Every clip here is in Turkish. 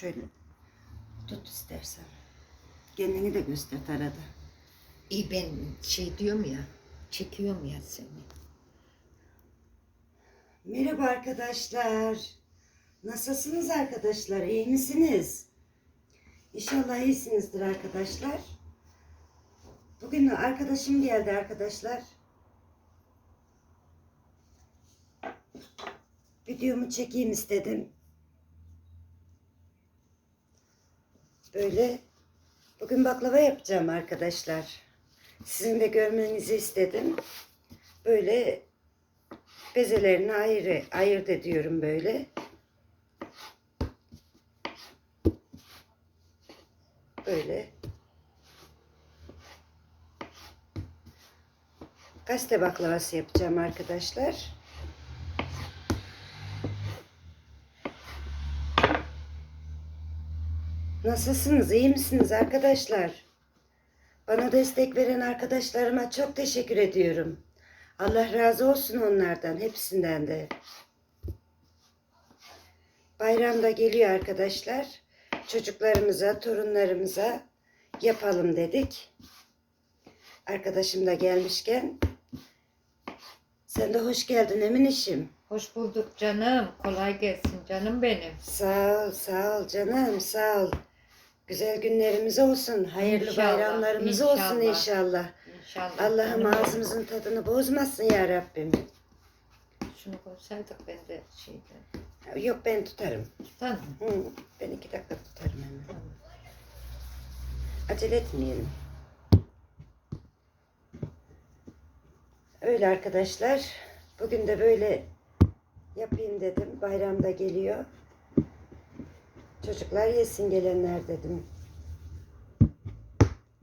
Şöyle tut istersen. Kendini de göster arada. İyi ben şey diyorum ya, çekiyorum ya seni. Merhaba arkadaşlar. Nasılsınız arkadaşlar? İyi misiniz? İnşallah iyisinizdir arkadaşlar. Bugün arkadaşım geldi arkadaşlar. Videomu çekeyim istedim. Böyle bugün baklava yapacağım arkadaşlar. Sizin de görmenizi istedim. Böyle bezelerini ayrı, ayırt ediyorum böyle. Böyle. Gazete baklavası yapacağım arkadaşlar. Nasılsınız? İyi misiniz arkadaşlar? Bana destek veren arkadaşlarıma çok teşekkür ediyorum. Allah razı olsun onlardan, hepsinden de. Bayram da geliyor arkadaşlar. Çocuklarımıza, torunlarımıza yapalım dedik. Arkadaşım da gelmişken. Sen de hoş geldin Emin işim. Hoş bulduk canım. Kolay gelsin canım benim. Sağ ol, sağ ol canım, sağ ol. Güzel günlerimiz olsun, hayırlı İnşallah, bayramlarımız olsun inşallah. inşallah. İnşallah. Allah'ım ağzımızın tadını bozmasın ya Rabbim. Şunu koysaydık ben de şeyden. Yok ben tutarım. Tamam. Hı, ben iki dakika tutarım hemen. Acele etmeyelim. Öyle arkadaşlar. Bugün de böyle yapayım dedim. Bayramda geliyor. Çocuklar yesin gelenler dedim.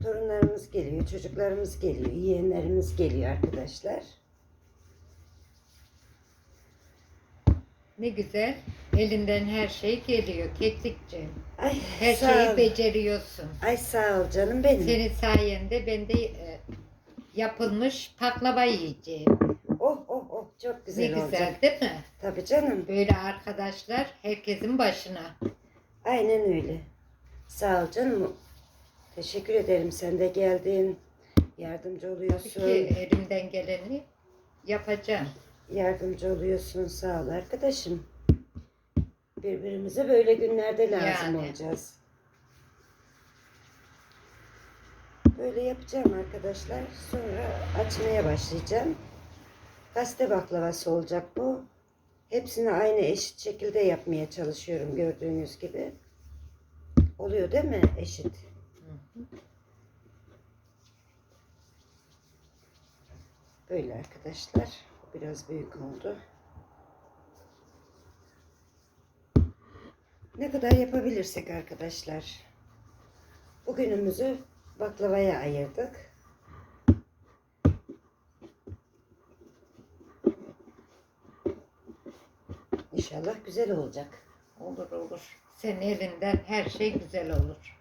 Torunlarımız geliyor, çocuklarımız geliyor, yeğenlerimiz geliyor arkadaşlar. Ne güzel. Elinden her şey geliyor keklikçi. Ay Her sağ şeyi ol. beceriyorsun. Ay sağ ol canım benim. Senin sayende ben de e, yapılmış baklava yiyeceğim. Oh oh oh çok Ne güzel güzel olacak. değil mi? Tabii canım. Böyle arkadaşlar herkesin başına. Aynen öyle. Sağ ol canım. Teşekkür ederim. Sen de geldin. Yardımcı oluyorsun. Ki elimden geleni yapacağım. Yardımcı oluyorsun. Sağ ol arkadaşım. Birbirimize böyle günlerde lazım Yani. olacağız. Böyle yapacağım arkadaşlar. Sonra açmaya başlayacağım. Gazete baklavası olacak bu. Hepsini aynı eşit şekilde yapmaya çalışıyorum gördüğünüz gibi. Oluyor değil mi eşit? Böyle arkadaşlar. Biraz büyük oldu. Ne kadar yapabilirsek arkadaşlar. Bugünümüzü baklavaya ayırdık. İnşallah güzel olacak. Olur olur. Senin elinden her şey güzel olur.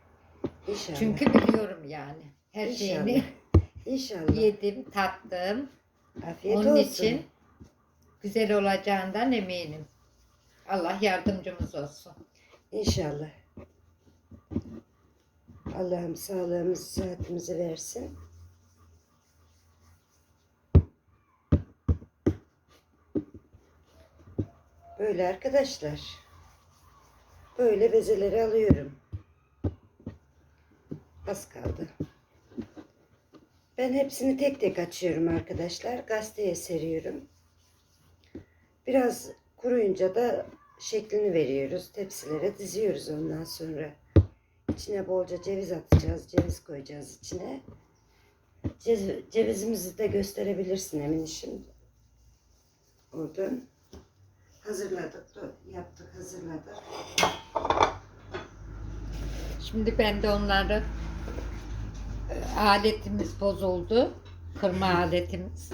İnşallah. Çünkü biliyorum yani. Her İnşallah. şeyini İnşallah. yedim, tattım. Afiyet Onun olsun. için güzel olacağından eminim. Allah yardımcımız olsun. İnşallah. Allah'ım sağlığımızı, sıhhatimizi versin. Böyle arkadaşlar. Böyle bezeleri alıyorum. Az kaldı. Ben hepsini tek tek açıyorum arkadaşlar. Gazeteye seriyorum. Biraz kuruyunca da şeklini veriyoruz. Tepsilere diziyoruz ondan sonra. İçine bolca ceviz atacağız. Ceviz koyacağız içine. Ceviz, cevizimizi de gösterebilirsin Emin şimdi. Oradan hazırladık. Yaptık, hazırladık. Şimdi ben de onları e, aletimiz bozuldu. Kırma aletimiz.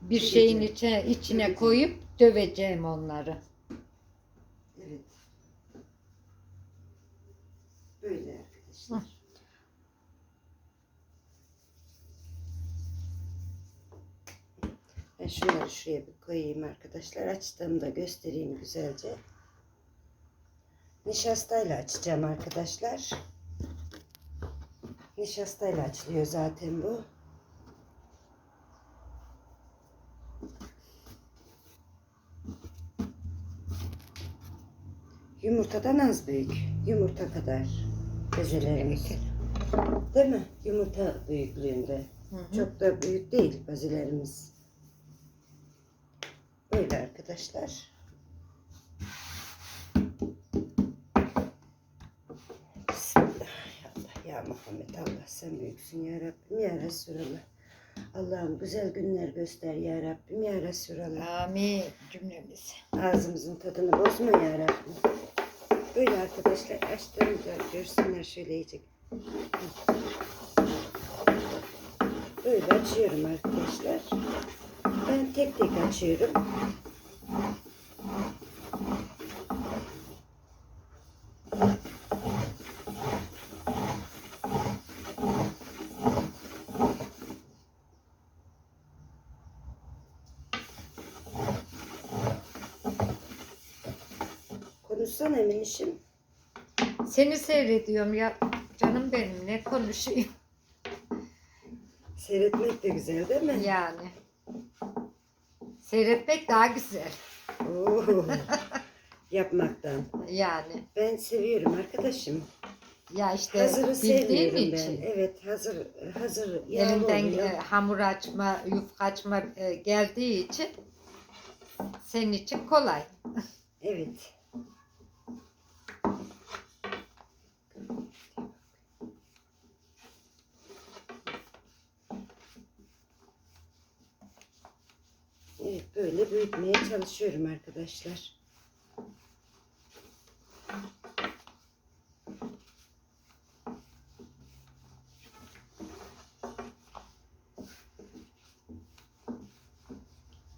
Bir şeyin içine, içine koyup döveceğim onları. Evet. Böyle arkadaşlar. Ben şunları şuraya bir koyayım arkadaşlar. Açtığımda göstereyim güzelce. Nişastayla açacağım arkadaşlar. Nişastayla açılıyor zaten bu. Yumurtadan az büyük. Yumurta kadar bezelerimiz. Değil mi? Yumurta büyüklüğünde. Hı hı. Çok da büyük değil bazilerimiz. Böyle arkadaşlar. Bismillah ya Allah ya Muhammed Allah sen büyüksün ya Rabbim ya Resulallah. Allah'ım güzel günler göster ya Rabbim ya Resulallah. Amin cümlemiz. Ağzımızın tadını bozma ya Rabbim. Böyle arkadaşlar açtığımda görsünler şöyle yiyecek. Böyle açıyorum arkadaşlar. Ben tek tek açıyorum. Konuşsana Eminişim. Seni seyrediyorum ya canım benim ne konuşayım Seyretmek de güzel değil mi? yani. Seyretmek daha güzel Oo, yapmaktan. yani. Ben seviyorum arkadaşım. Ya işte Hazırı bildiğim sevmiyorum ben. için. Evet hazır hazır yağlı Elinden oluyor. e, hamur açma, yufka açma e, geldiği için senin için kolay. Evet. Evet böyle büyütmeye çalışıyorum arkadaşlar.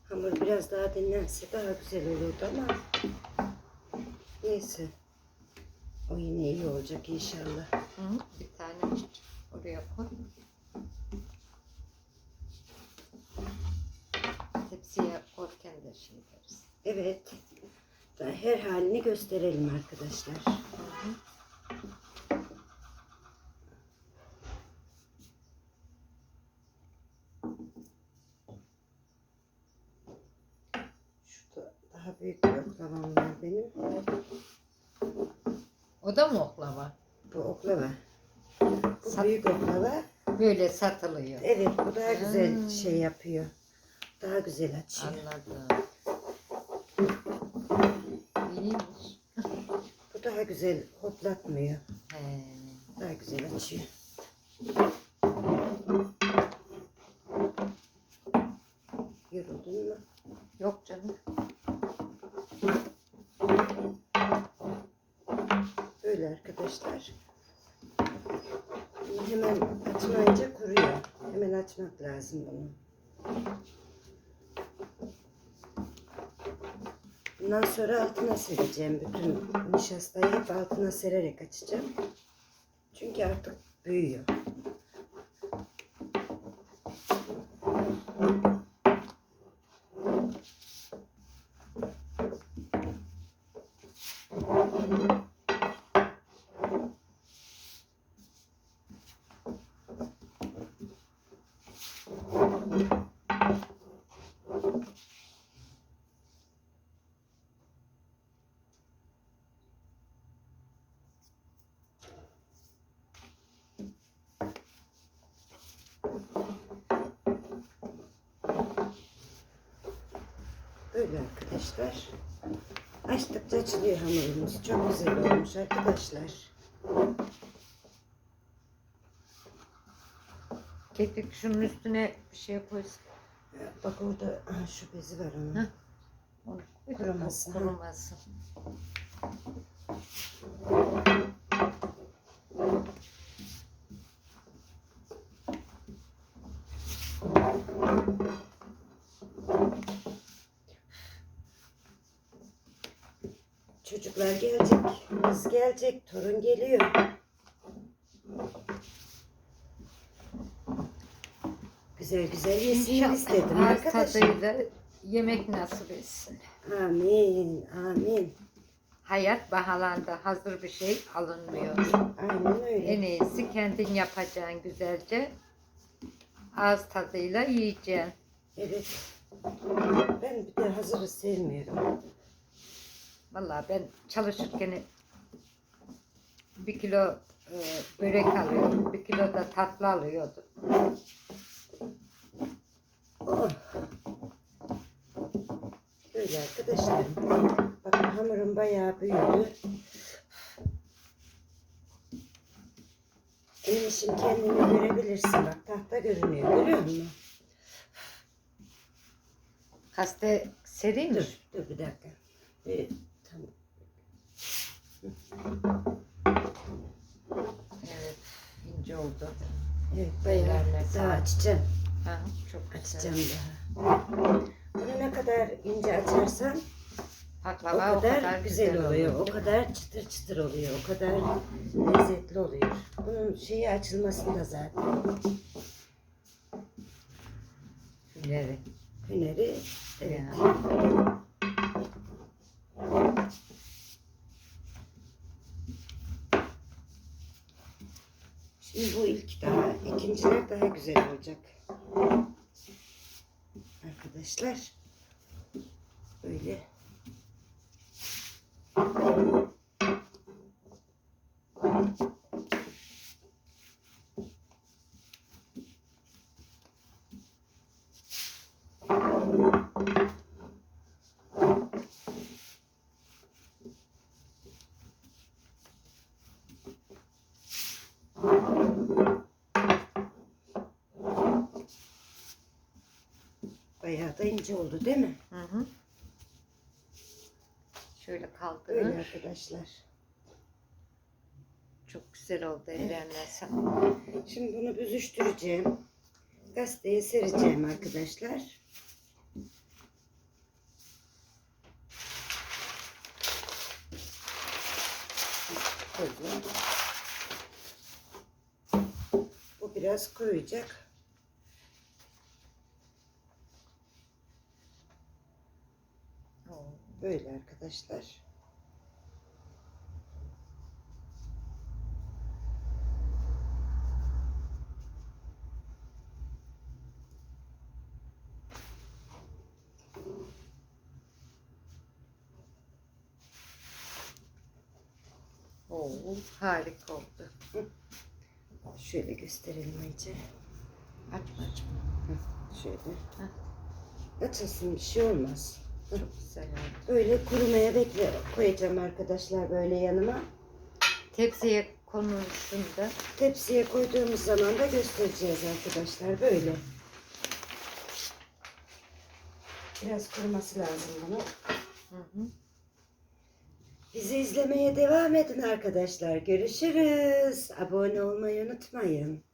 Hamur biraz daha dinlense daha güzel olurdu ama neyse. O yine iyi olacak inşallah. Hı, bir tane oraya koy. Tepsiye koyarken de şey deriz. Evet. Daha her halini gösterelim arkadaşlar. Şurada daha büyük bir oklavam var benim. O da mı oklava? Bu oklava. Bu Sat- büyük oklava. Böyle satılıyor. Evet bu daha güzel şey yapıyor. Daha güzel açıyor. Anladım. İyiymiş. Bu daha güzel hoplatmıyor. He. Daha güzel açıyor. Yoruldun mu? Yok canım. Böyle arkadaşlar. Hemen açmayınca kuruyor. Hemen açmak lazım bunu. Bundan sonra altına sereceğim. Bütün nişastayı hep altına sererek açacağım. Çünkü artık büyüyor. Böyle arkadaşlar. Açtıkça açılıyor hamurumuz. Çok güzel olmuş arkadaşlar. Keklik şunun üstüne bir şey koysun. Bak orada şu bezi var onun. Heh. Onu koy. Kurumasın, ha. Kurumasın. Çocuklar gelecek. Kız gelecek. Torun geliyor. Güzel güzel yesinler istedim arkadaşlar. tadıyla yemek nasip etsin. Amin. Amin. hayat pahalandı. Hazır bir şey alınmıyor. Aynen öyle. En iyisi kendin yapacaksın güzelce. Ağız tadıyla yiyeceksin. Evet. Ben bir de hazırı sevmiyorum. Vallahi ben çalışırken bir kilo e, börek alıyordum. Bir kilo da tatlı alıyordum. Oh. Böyle arkadaşlarım. Bakın hamurum bayağı büyüdü. Benim işim kendini görebilirsin. Bak tahta görünüyor. Görüyor musun? Kaste sereyim mi? Dur, dur bir dakika. Bir. Evet, ince oldu. Evet bayağı daha açacağım. Ha, çok güzel. Açacağım daha. Bunu ne kadar ince açarsan o Baklava kadar, güzel, oluyor. O kadar çıtır çıtır oluyor. O kadar lezzetli oluyor. Bunun şeyi açılmasında zaten. Evet. Hüneri evet. Ya. Şimdi bu ilk daha, ikinciler daha güzel olacak. Arkadaşlar böyle bayağı da ince oldu değil mi? Hı hı. Şöyle Böyle kaldır. arkadaşlar. Çok güzel oldu ellerine sağlık. Şimdi bunu büzüştüreceğim. Gazeteye sereceğim arkadaşlar. Koydum. Bu biraz kuruyacak. Oo. Böyle arkadaşlar. Oo, harika oldu. Şöyle gösterelim iyice. Açma açma. Şöyle. Açılsın bir şey olmaz. Çok güzel oldu. Böyle kurumaya bekle koyacağım arkadaşlar böyle yanıma. Tepsiye konuluşunda Tepsiye koyduğumuz zaman da göstereceğiz arkadaşlar böyle. Biraz kuruması lazım bunu. hı hı. Bizi izlemeye devam edin arkadaşlar. Görüşürüz. Abone olmayı unutmayın.